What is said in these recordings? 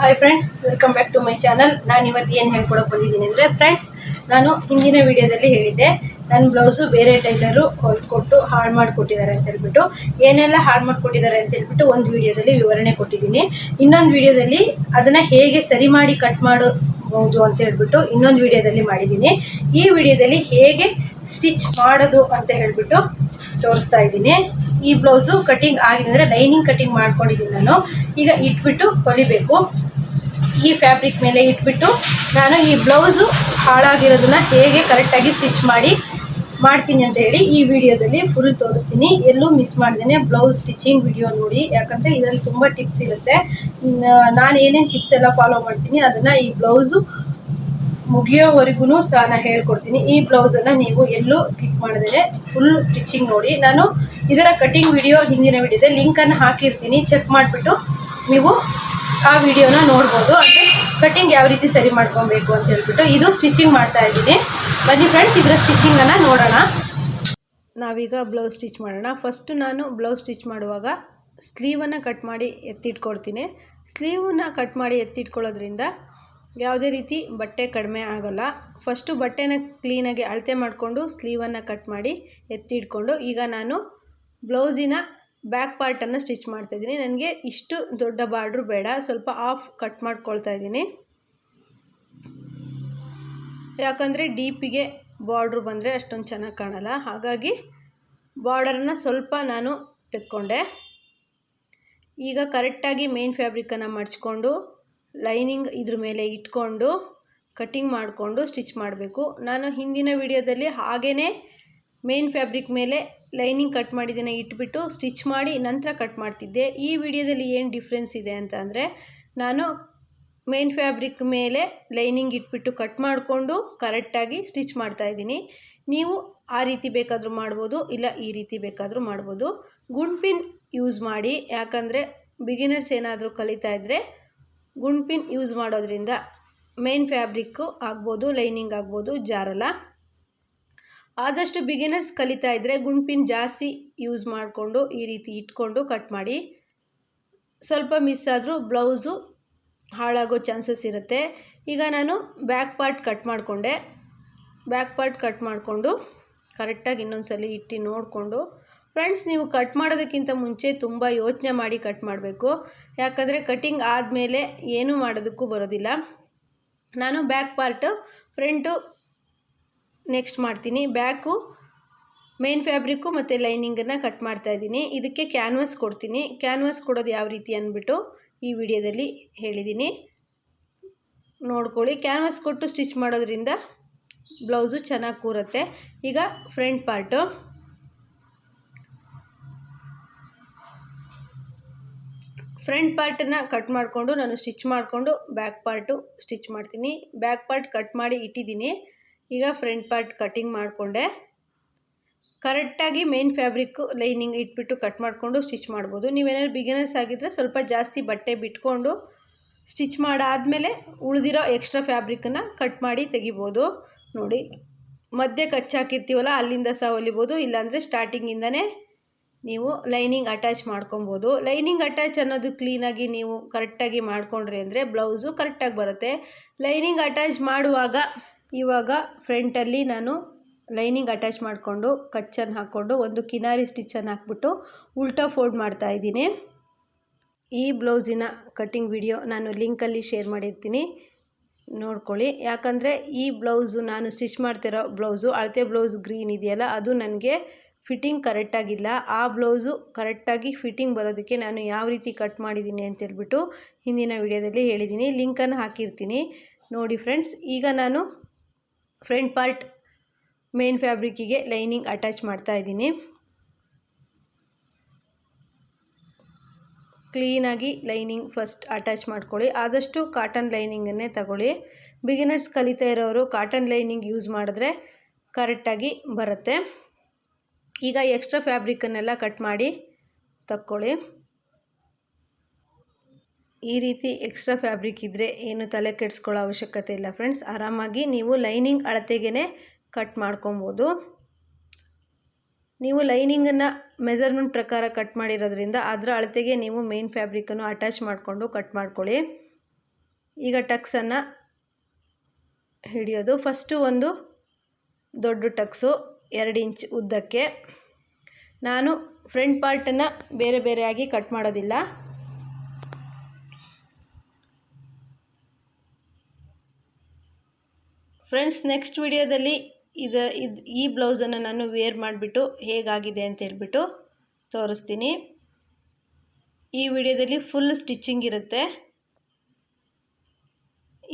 Hi friends welcome back to my channel ನಾನು ಇವತ್ತು ಏನು ಹೇಳ್ಕೊಡಕ್ಕೆ ಬಂದಿದ್ದೀನಿ ಅಂದರೆ ಫ್ರೆಂಡ್ಸ್ ನಾನು ಹಿಂದಿನ ವಿಡಿಯೋದಲ್ಲಿ ಹೇಳಿದ್ದೆ ನನ್ನ ಬ್ಲೌಸು ಬೇರೆ ಟೈಲರು ಹೊಲ್ಕೊಟ್ಟು ಹಾಳು ಮಾಡಿಕೊಟ್ಟಿದ್ದಾರೆ ಅಂತ ಹೇಳ್ಬಿಟ್ಟು, ಏನೆಲ್ಲ ಹಾಳು ಮಾಡಿಕೊಟ್ಟಿದ್ದಾರೆ ಅಂತ ಹೇಳ್ಬಿಟ್ಟು ಒಂದು ವಿಡಿಯೋದಲ್ಲಿ ವಿವರಣೆ ಕೊಟ್ಟಿದ್ದೀನಿ. ಇನ್ನೊಂದು ವಿಡಿಯೋದಲ್ಲಿ ಅದನ್ನು ಹೇಗೆ ಸರಿ ಮಾಡಿ ಕಟ್ ಮಾಡಬಹುದು ಅಂತ ಹೇಳ್ಬಿಟ್ಟು ಇನ್ನೊಂದು ವಿಡಿಯೋದಲ್ಲಿ ಮಾಡಿದ್ದೀನಿ. ಈ ವಿಡಿಯೋದಲ್ಲಿ ಹೇಗೆ ಸ್ಟಿಚ್ ಮಾಡೋದು ಅಂತ ಹೇಳ್ಬಿಟ್ಟು ತೋರಿಸ್ತಾ ಇದ್ದೀನಿ. ಈ ಬ್ಲೌಸು ಕಟಿಂಗ್ ಆಗಿದೆ ಅಂದರೆ ಲೈನಿಂಗ್ ಕಟಿಂಗ್ ಮಾಡ್ಕೊಂಡಿದ್ದೀನಿ ನಾನು. ಈಗ ಇಟ್ಬಿಟ್ಟು ಹೊಲಿಬೇಕು. ಈ ಫ್ಯಾಬ್ರಿಕ್ ಮೇಲೆ ಇಟ್ಬಿಟ್ಟು ನಾನು ಈ ಬ್ಲೌಸು ಹಾಳಾಗಿರೋದನ್ನ ಹೇಗೆ ಕರೆಕ್ಟಾಗಿ ಸ್ಟಿಚ್ ಮಾಡಿ ಮಾಡ್ತೀನಿ ಅಂತ ಹೇಳಿ ಈ ವಿಡಿಯೋದಲ್ಲಿ ಫುಲ್ ತೋರಿಸ್ತೀನಿ. ಎಲ್ಲೂ ಮಿಸ್ ಮಾಡ್ದೇನೆ ಬ್ಲೌಸ್ ಸ್ಟಿಚಿಂಗ್ ವಿಡಿಯೋ ನೋಡಿ. ಯಾಕಂದರೆ ಇದರಲ್ಲಿ ತುಂಬ ಟಿಪ್ಸ್ ಇರುತ್ತೆ. ನಾನು ಏನೇನು ಟಿಪ್ಸ್ ಎಲ್ಲ ಫಾಲೋ ಮಾಡ್ತೀನಿ ಅದನ್ನು ಈ ಬ್ಲೌಸು ಮುಗಿಯೋವರೆಗೂ ಸಹ ನಾನು ಹೇಳ್ಕೊಡ್ತೀನಿ. ಈ ಬ್ಲೌಸನ್ನು ನೀವು ಎಲ್ಲೂ ಸ್ಕಿಪ್ ಮಾಡಿದ್ರೆ ಫುಲ್ ಸ್ಟಿಚಿಂಗ್ ನೋಡಿ. ನಾನು ಇದರ ಕಟಿಂಗ್ ವಿಡಿಯೋ ಹಿಂದಿನ ವಿಡಿಯೋದೆ ಲಿಂಕನ್ನು ಹಾಕಿರ್ತೀನಿ. ಚೆಕ್ ಮಾಡಿಬಿಟ್ಟು ನೀವು ಆ ವಿಡಿಯೋನ ನೋಡ್ಬೋದು. ಅಂದರೆ ಕಟ್ಟಿಂಗ್ ಯಾವ ರೀತಿ ಸರಿ ಮಾಡ್ಕೊಬೇಕು ಅಂತ ಹೇಳ್ಬಿಟ್ಟು ಇದು ಸ್ಟಿಚಿಂಗ್ ಮಾಡ್ತಾ ಇದ್ದೀನಿ. ಬನ್ನಿ ಫ್ರೆಂಡ್ಸ್ ಇದರ ಸ್ಟಿಚಿಂಗನ್ನು ನೋಡೋಣ. ನಾವೀಗ ಬ್ಲೌಸ್ ಸ್ಟಿಚ್ ಮಾಡೋಣ. ಫಸ್ಟು ನಾನು ಬ್ಲೌಸ್ ಸ್ಟಿಚ್ ಮಾಡುವಾಗ ಸ್ಲೀವನ್ನು ಕಟ್ ಮಾಡಿ ಎತ್ತಿಟ್ಕೊಡ್ತೀನಿ. ಸ್ಲೀವನ್ನು ಕಟ್ ಮಾಡಿ ಎತ್ತಿಟ್ಕೊಳ್ಳೋದ್ರಿಂದ ಯಾವುದೇ ರೀತಿ ಬಟ್ಟೆ ಕಡಿಮೆ ಆಗೋಲ್ಲ. ಫಸ್ಟು ಬಟ್ಟೆನ ಕ್ಲೀನಾಗಿ ಅಳತೆ ಮಾಡಿಕೊಂಡು ಸ್ಲೀವನ್ನು ಕಟ್ ಮಾಡಿ ಎತ್ತಿಟ್ಕೊಂಡು ಈಗ ನಾನು ಬ್ಲೌಸಿನ ಬ್ಯಾಕ್ ಪಾರ್ಟನ್ನು ಸ್ಟಿಚ್ ಮಾಡ್ತಾಯಿದ್ದೀನಿ ನನಗೆ ಇಷ್ಟು ದೊಡ್ಡ ಬಾರ್ಡ್ರು ಬೇಡ. ಸ್ವಲ್ಪ ಆಫ್ ಕಟ್ ಮಾಡ್ಕೊಳ್ತಾ ಇದ್ದೀನಿ. ಯಾಕಂದರೆ ಡೀಪಿಗೆ ಬಾರ್ಡ್ರು ಬಂದರೆ ಅಷ್ಟೊಂದು ಚೆನ್ನಾಗಿ ಕಾಣಲ್ಲ. ಹಾಗಾಗಿ ಬಾರ್ಡರನ್ನು ಸ್ವಲ್ಪ ನಾನು ತೆಕ್ಕೊಂಡೆ. ಈಗ ಕರೆಕ್ಟಾಗಿ ಮೇನ್ ಫ್ಯಾಬ್ರಿಕನ್ನು ಮಡ್ಚ್ಕೊಂಡು, ಲೈನಿಂಗ್ ಇದ್ರ ಮೇಲೆ ಇಟ್ಕೊಂಡು ಕಟ್ಟಿಂಗ್ ಮಾಡಿಕೊಂಡು ಸ್ಟಿಚ್ ಮಾಡಬೇಕು. ನಾನು ಹಿಂದಿನ ವಿಡಿಯೋದಲ್ಲಿ ಹಾಗೇ ಮೇನ್ ಫ್ಯಾಬ್ರಿಕ್ ಮೇಲೆ ಲೈನಿಂಗ್ ಕಟ್ ಮಾಡಿದ್ದೇನೆ ಇಟ್ಬಿಟ್ಟು ಸ್ಟಿಚ್ ಮಾಡಿ ನಂತರ ಕಟ್ ಮಾಡ್ತಿದ್ದೆ. ಈ ವಿಡಿಯೋದಲ್ಲಿ ಏನು ಡಿಫ್ರೆನ್ಸ್ ಇದೆ ಅಂತ ನಾನು ಮೇನ್ ಫ್ಯಾಬ್ರಿಕ್ ಮೇಲೆ ಲೈನಿಂಗ್ ಇಟ್ಬಿಟ್ಟು ಕಟ್ ಮಾಡಿಕೊಂಡು ಕರೆಕ್ಟಾಗಿ ಸ್ಟಿಚ್ ಮಾಡ್ತಾಯಿದ್ದೀನಿ ನೀವು ಆ ರೀತಿ ಬೇಕಾದರೂ ಮಾಡ್ಬೋದು, ಇಲ್ಲ ಈ ರೀತಿ ಬೇಕಾದರೂ ಮಾಡ್ಬೋದು. ಗುಂಡ್ಪಿನ್ ಯೂಸ್ ಮಾಡಿ, ಯಾಕಂದರೆ ಬಿಗಿನರ್ಸ್ ಏನಾದರೂ ಕಲಿತಾ ಇದ್ದರೆ ಗುಂಡ್ಪಿನ್ ಯೂಸ್ ಮಾಡೋದ್ರಿಂದ ಮೇನ್ ಫ್ಯಾಬ್ರಿಕ್ಕು ಆಗ್ಬೋದು, ಲೈನಿಂಗ್ ಆಗ್ಬೋದು ಜಾರಲ್ಲ. ಆದಷ್ಟು ಬಿಗಿನರ್ಸ್ ಕಲಿತಾ ಇದ್ದರೆ ಗುಂಡ್ಪಿನ್ ಜಾಸ್ತಿ ಯೂಸ್ ಮಾಡಿಕೊಂಡು ಈ ರೀತಿ ಇಟ್ಕೊಂಡು ಕಟ್ ಮಾಡಿ, ಸ್ವಲ್ಪ ಮಿಸ್ ಆದರೂ ಬ್ಲೌಸು ಹಾಳಾಗೋ ಚಾನ್ಸಸ್ ಇರುತ್ತೆ. ಈಗ ನಾನು ಬ್ಯಾಕ್ ಪಾರ್ಟ್ ಕಟ್ ಮಾಡಿಕೊಂಡೆ. ಬ್ಯಾಕ್ ಪಾರ್ಟ್ ಕಟ್ ಮಾಡಿಕೊಂಡು ಕರೆಕ್ಟಾಗಿ ಇನ್ನೊಂದು ಸಲ ಇಟ್ಟು ನೋಡಿಕೊಂಡು ಫ್ರೆಂಡ್ಸ್ ನೀವು ಕಟ್ ಮಾಡೋದಕ್ಕಿಂತ ಮುಂಚೆ ತುಂಬ ಯೋಚನೆ ಮಾಡಿ ಕಟ್ ಮಾಡಬೇಕು. ಯಾಕಂದರೆ ಕಟಿಂಗ್ ಆದಮೇಲೆ ಏನೂ ಮಾಡೋದಕ್ಕೂ ಬರೋದಿಲ್ಲ. ನಾನು ಬ್ಯಾಕ್ ಪಾರ್ಟು ಫ್ರಂಟು ನೆಕ್ಸ್ಟ್ ಮಾಡ್ತೀನಿ. ಬ್ಯಾಕು, ಮೇನ್ ಫ್ಯಾಬ್ರಿಕ್ಕು ಮತ್ತು ಲೈನಿಂಗನ್ನು ಕಟ್ ಮಾಡ್ತಾ ಇದ್ದೀನಿ. ಇದಕ್ಕೆ ಕ್ಯಾನ್ವಾಸ್ ಕೊಡ್ತೀನಿ. ಕ್ಯಾನ್ವಾಸ್ ಕೊಡೋದು ಯಾವ ರೀತಿ ಅಂದ್ಬಿಟ್ಟು ಈ ವಿಡಿಯೋದಲ್ಲಿ ಹೇಳಿದ್ದೀನಿ. ನೋಡ್ಕೊಳ್ಳಿ. ಕ್ಯಾನ್ವಾಸ್ ಕೊಟ್ಟು ಸ್ಟಿಚ್ ಮಾಡೋದ್ರಿಂದ ಬ್ಲೌಸು ಚೆನ್ನಾಗಿ ಕೂರುತ್ತೆ. ಈಗ ಫ್ರಂಟ್ ಪಾರ್ಟು. ಫ್ರಂಟ್ ಪಾರ್ಟನ್ನು ಕಟ್ ಮಾಡಿಕೊಂಡು ನಾನು ಸ್ಟಿಚ್ ಮಾಡಿಕೊಂಡು ಬ್ಯಾಕ್ ಪಾರ್ಟು ಸ್ಟಿಚ್ ಮಾಡ್ತೀನಿ. ಬ್ಯಾಕ್ ಪಾರ್ಟ್ ಕಟ್ ಮಾಡಿ ಇಟ್ಟಿದ್ದೀನಿ. ಈಗ ಫ್ರಂಟ್ ಪಾರ್ಟ್ ಕಟ್ಟಿಂಗ್ ಮಾಡಿಕೊಂಡೆ. ಕರೆಕ್ಟಾಗಿ ಮೇನ್ ಫ್ಯಾಬ್ರಿಕ್ಕು ಲೈನಿಂಗ್ ಇಟ್ಬಿಟ್ಟು ಕಟ್ ಮಾಡಿಕೊಂಡು ಸ್ಟಿಚ್ ಮಾಡ್ಬೋದು. ನೀವೇನಾದ್ರು ಬಿಗಿನರ್ಸ್ ಆಗಿದ್ದರೆ ಸ್ವಲ್ಪ ಜಾಸ್ತಿ ಬಟ್ಟೆ ಬಿಟ್ಕೊಂಡು ಸ್ಟಿಚ್ ಮಾಡಾದಮೇಲೆ ಉಳಿದಿರೋ ಎಕ್ಸ್ಟ್ರಾ ಫ್ಯಾಬ್ರಿಕನ್ನು ಕಟ್ ಮಾಡಿ ತೆಗಿಬೋದು. ನೋಡಿ, ಮಧ್ಯೆ ಕಚ್ಚಾಕಿರ್ತೀವಲ್ಲ ಅಲ್ಲಿಂದ ಸಹ ಹೊಲಿಬೋದು. ಇಲ್ಲಾಂದರೆ ಸ್ಟಾರ್ಟಿಂಗಿಂದನೇ ನೀವು ಲೈನಿಂಗ್ ಅಟ್ಯಾಚ್ ಮಾಡ್ಕೊಬೋದು. ಲೈನಿಂಗ್ ಅಟ್ಯಾಚ್ ಅನ್ನೋದು ಕ್ಲೀನಾಗಿ ನೀವು ಕರೆಕ್ಟಾಗಿ ಮಾಡಿಕೊಂಡ್ರಿ ಅಂದರೆ ಬ್ಲೌಸು ಕರೆಕ್ಟಾಗಿ ಬರುತ್ತೆ. ಲೈನಿಂಗ್ ಅಟ್ಯಾಚ್ ಮಾಡುವಾಗ ಇವಾಗ ಫ್ರಂಟಲ್ಲಿ ನಾನು ಲೈನಿಂಗ್ ಅಟ್ಯಾಚ್ ಮಾಡಿಕೊಂಡು, ಕಚ್ಚನ್ನು ಹಾಕ್ಕೊಂಡು, ಒಂದು ಕಿನಾರಿ ಸ್ಟಿಚ್ಚನ್ನು ಹಾಕ್ಬಿಟ್ಟು ಉಲ್ಟಾ ಫೋಲ್ಡ್ ಮಾಡ್ತಾ ಇದ್ದೀನಿ. ಈ ಬ್ಲೌಸಿನ ಕಟ್ಟಿಂಗ್ ವಿಡಿಯೋ ನಾನು ಲಿಂಕಲ್ಲಿ ಶೇರ್ ಮಾಡಿರ್ತೀನಿ. ನೋಡ್ಕೊಳ್ಳಿ. ಯಾಕಂದರೆ ಈ ಬ್ಲೌಸು ನಾನು ಸ್ಟಿಚ್ ಮಾಡ್ತಿರೋ ಬ್ಲೌಸು, ಅಳತೆ ಬ್ಲೌಸ್ ಗ್ರೀನ್ ಇದೆಯಲ್ಲ, ಅದು ನನಗೆ ಫಿಟ್ಟಿಂಗ್ ಕರೆಕ್ಟಾಗಿಲ್ಲ ಆ ಬ್ಲೌಸು ಕರೆಕ್ಟಾಗಿ ಫಿಟ್ಟಿಂಗ್ ಬರೋದಕ್ಕೆ ನಾನು ಯಾವ ರೀತಿ ಕಟ್ ಮಾಡಿದ್ದೀನಿ ಅಂತೇಳ್ಬಿಟ್ಟು ಹಿಂದಿನ ವಿಡಿಯೋದಲ್ಲಿ ಹೇಳಿದ್ದೀನಿ. ಲಿಂಕನ್ನು ಹಾಕಿರ್ತೀನಿ. ನೋಡಿ ಫ್ರೆಂಡ್ಸ್ ಈಗ ನಾನು ಫ್ರಂಟ್ ಪಾರ್ಟ್ ಮೇನ್ ಫ್ಯಾಬ್ರಿಕ್ಕಿಗೆ ಲೈನಿಂಗ್ ಅಟ್ಯಾಚ್ ಮಾಡ್ತಾ ಇದ್ದೀನಿ. ಕ್ಲೀನಾಗಿ ಲೈನಿಂಗ್ ಫಸ್ಟ್ ಅಟ್ಯಾಚ್ ಮಾಡ್ಕೊಳ್ಳಿ. ಆದಷ್ಟು ಕಾಟನ್ ಲೈನಿಂಗನ್ನೇ ತಗೊಳ್ಳಿ. ಬಿಗಿನರ್ಸ್ ಕಲಿತಾ ಇರೋರು ಕಾಟನ್ ಲೈನಿಂಗ್ ಯೂಸ್ ಮಾಡಿದ್ರೆ ಕರೆಕ್ಟಾಗಿ ಬರುತ್ತೆ. ಈಗ ಎಕ್ಸ್ಟ್ರಾ ಫ್ಯಾಬ್ರಿಕನ್ನೆಲ್ಲ ಕಟ್ ಮಾಡಿ ತಕ್ಕೊಳ್ಳಿ. ಈ ರೀತಿ ಎಕ್ಸ್ಟ್ರಾ ಫ್ಯಾಬ್ರಿಕ್ ಇದ್ದರೆ ಏನು ತಲೆ ಕೆಡಿಸ್ಕೊಳ್ಳೋ ಅವಶ್ಯಕತೆ ಇಲ್ಲ ಫ್ರೆಂಡ್ಸ್. ಆರಾಮಾಗಿ ನೀವು ಲೈನಿಂಗ್ ಅಳತೆಗೆ ಕಟ್ ಮಾಡ್ಕೊಬೋದು. ನೀವು ಲೈನಿಂಗನ್ನು ಮೆಜರ್ಮೆಂಟ್ ಪ್ರಕಾರ ಕಟ್ ಮಾಡಿರೋದ್ರಿಂದ ಅದರ ಅಳತೆಗೆ ನೀವು ಮೇನ್ ಫ್ಯಾಬ್ರಿಕನ್ನು ಅಟ್ಯಾಚ್ ಮಾಡಿಕೊಂಡು ಕಟ್ ಮಾಡ್ಕೊಳ್ಳಿ. ಈಗ ಟಕ್ಸನ್ನು ಹಿಡಿಯೋದು. ಫಸ್ಟು ಒಂದು ದೊಡ್ಡ ಟಕ್ಸು, ಎರಡು ಇಂಚ್ ಉದ್ದಕ್ಕೆ. ನಾನು ಫ್ರಂಟ್ ಪಾರ್ಟನ್ನು ಬೇರೆ ಬೇರೆಯಾಗಿ ಕಟ್ ಮಾಡೋದಿಲ್ಲ. ಫ್ರೆಂಡ್ಸ್ ನೆಕ್ಸ್ಟ್ ವಿಡಿಯೋದಲ್ಲಿ ಇದು ಇದು ಈ ಬ್ಲೌಸನ್ನು ನಾನು ವೇರ್ ಮಾಡಿಬಿಟ್ಟು ಹೇಗಾಗಿದೆ ಅಂತ ಹೇಳ್ಬಿಟ್ಟು ತೋರಿಸ್ತೀನಿ. ಈ ವಿಡಿಯೋದಲ್ಲಿ ಫುಲ್ ಸ್ಟಿಚ್ಚಿಂಗ್ ಇರುತ್ತೆ.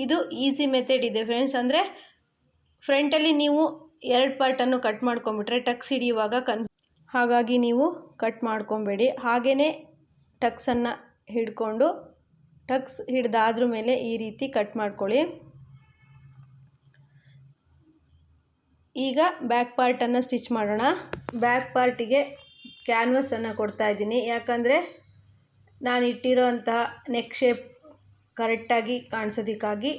ಇದು ಈಸಿ ಮೆಥಡ್ ಇದೆ ಫ್ರೆಂಡ್ಸ್ ಅಂದರೆ ಫ್ರಂಟಲ್ಲಿ ನೀವು ಎರಡು ಪಾರ್ಟನ್ನು ಕಟ್ ಮಾಡ್ಕೊಂಬಿಟ್ರೆ ಟಕ್ಸ್ ಹಿಡಿಯುವಾಗ ಕನ್ ಹಾಗಾಗಿ ನೀವು ಕಟ್ ಮಾಡ್ಕೊಬೇಡಿ. ಹಾಗೆಯೇ ಟಕ್ಸನ್ನು ಹಿಡ್ಕೊಂಡು ಟಕ್ಸ್ ಹಿಡ್ದಾದ್ರ ಮೇಲೆ ಈ ರೀತಿ ಕಟ್ ಮಾಡ್ಕೊಳ್ಳಿ. ಈಗ ಬ್ಯಾಕ್ ಪಾರ್ಟನ್ನು ಸ್ಟಿಚ್ ಮಾಡೋಣ. ಬ್ಯಾಕ್ ಪಾರ್ಟಿಗೆ ಕ್ಯಾನ್ವಸನ್ನು ಕೊಡ್ತಾ ಇದ್ದೀನಿ. ಯಾಕಂದರೆ ನಾನು ಇಟ್ಟಿರೋ ಅಂತಹ ನೆಕ್ ಶೇಪ್ ಕರೆಕ್ಟಾಗಿ ಕಾಣಿಸೋದಕ್ಕಾಗಿ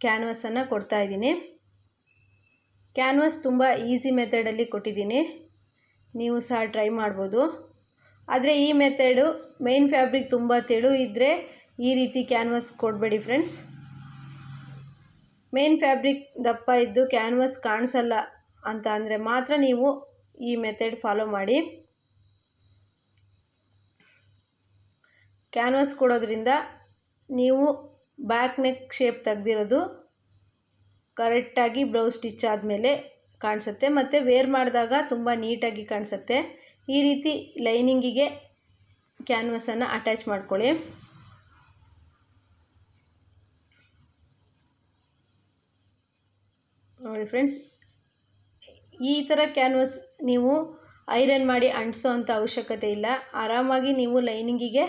ಕ್ಯಾನ್ವಸನ್ನು ಕೊಡ್ತಾ ಇದ್ದೀನಿ. ಕ್ಯಾನ್ವಸ್ ತುಂಬ ಈಸಿ ಮೆಥಡಲ್ಲಿ ಕೊಟ್ಟಿದ್ದೀನಿ. ನೀವು ಸಹ ಟ್ರೈ ಮಾಡ್ಬೋದು. ಆದರೆ ಈ ಮೆಥಡು ಮೇನ್ ಫ್ಯಾಬ್ರಿಕ್ ತುಂಬ ತೆಳು ಇದ್ದರೆ ಈ ರೀತಿ ಕ್ಯಾನ್ವಸ್ ಕೊಡಬೇಡಿ ಫ್ರೆಂಡ್ಸ್ ಮೇನ್ ಫ್ಯಾಬ್ರಿಕ್ ದಪ್ಪ ಇದ್ದು ಕ್ಯಾನ್ವಸ್ ಕಾಣಿಸಲ್ಲ ಅಂತ ಅಂದರೆ ಮಾತ್ರ ನೀವು ಈ ಮೆಥಡ್ ಫಾಲೋ ಮಾಡಿ. ಕ್ಯಾನ್ವಸ್ ಕೊಡೋದ್ರಿಂದ ನೀವು ಬ್ಯಾಕ್ ನೆಕ್ ಶೇಪ್ ತೆಗ್ದಿರೋದು ಕರೆಕ್ಟಾಗಿ ಬ್ಲೌಸ್ ಸ್ಟಿಚ್ ಆದಮೇಲೆ ಕಾಣಿಸುತ್ತೆ ಮತ್ತು ವೇರ್ ಮಾಡಿದಾಗ ತುಂಬ ನೀಟಾಗಿ ಕಾಣಿಸುತ್ತೆ. ಈ ರೀತಿ ಲೈನಿಂಗಿಗೆ ಕ್ಯಾನ್ವಸನ್ನು ಅಟ್ಯಾಚ್ ಮಾಡ್ಕೊಳ್ಳಿ. ನೋಡಿ ಫ್ರೆಂಡ್ಸ್ ಈ ಥರ ಕ್ಯಾನ್ವಸ್ ನೀವು ಐರನ್ ಮಾಡಿ ಅಂಟಿಸೋ ಅಂಥ ಅವಶ್ಯಕತೆ ಇಲ್ಲ. ಆರಾಮಾಗಿ ನೀವು ಲೈನಿಂಗಿಗೆ